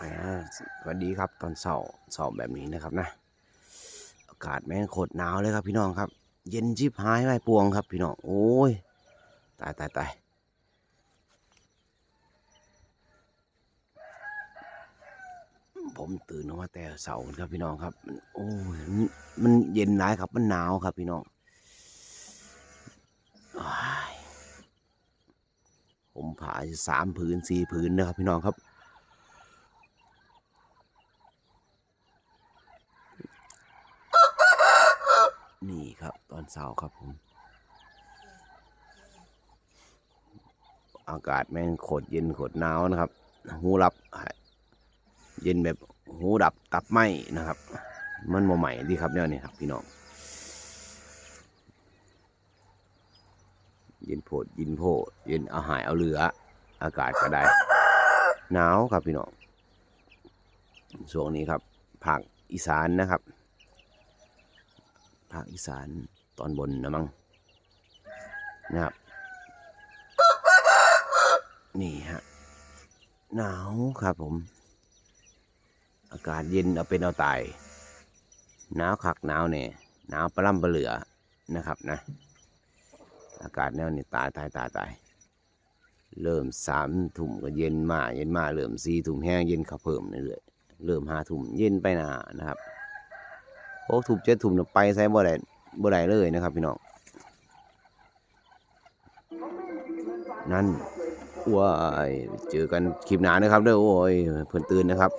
สวัสดีครับตอนเสาร์เสาร์แบบนี้นะครับนะ อากาศแม่งโคตรหนาวเลยครับพี่น้องครับ เย็นชิบหายไม่ปวงครับพี่น้อง โอ้ย ตายตายตายผมตื่นออกมาแต่เสาร์ครับพี่น้องครับ โอ้ย มันเย็นหลายครับ มันหนาวครับพี่น้องผมผ่าสามผืนสี่ผืนนะครับพี่น้องครับ นี่ครับตอนเช้าครับผม อากาศแม่งโคตรเย็นโคตรหนาวนะครับ หูรับ เย็นแบบหูดับตับไหมนะครับ มันโมใหม่ดีครับเนี่ยนี่ครับ พี่น้อง เย็นโพดเยินโพดเย็นเอาหายเอาเหลือ อากาศก็ได้หนาวครับพี่น้องช่วงนี้ครับภาคอีสานนะครับ ภาคอีสานตอนบนนะมั้งนะครับ นี่ฮะ หนาวครับผม อากาศเย็นเอาเป็นเอาตาย หนาวคักหนาวเนี่ยหนาวปลาล่ำปลาเหลือนะครับนะ อากาศแนวนี้ตายตายตายตายเริ่มสามถุ่มก็เย็นมา เย็นมาเริ่มสี่ถุ่มแห้งเย็นข้าเพิ่มเรื่อยเริ่มห้าถุ่มเย็นไปหนานะครับ โอ้ถูกเจ็ดถุ่มไปใส่บ่ได้บ่ได้เลยนะครับ พี่น้องนั่นว้ายเจอกันคลิปหนานะครับเด้อโอ้ยเพิ่นตื่นนะครับ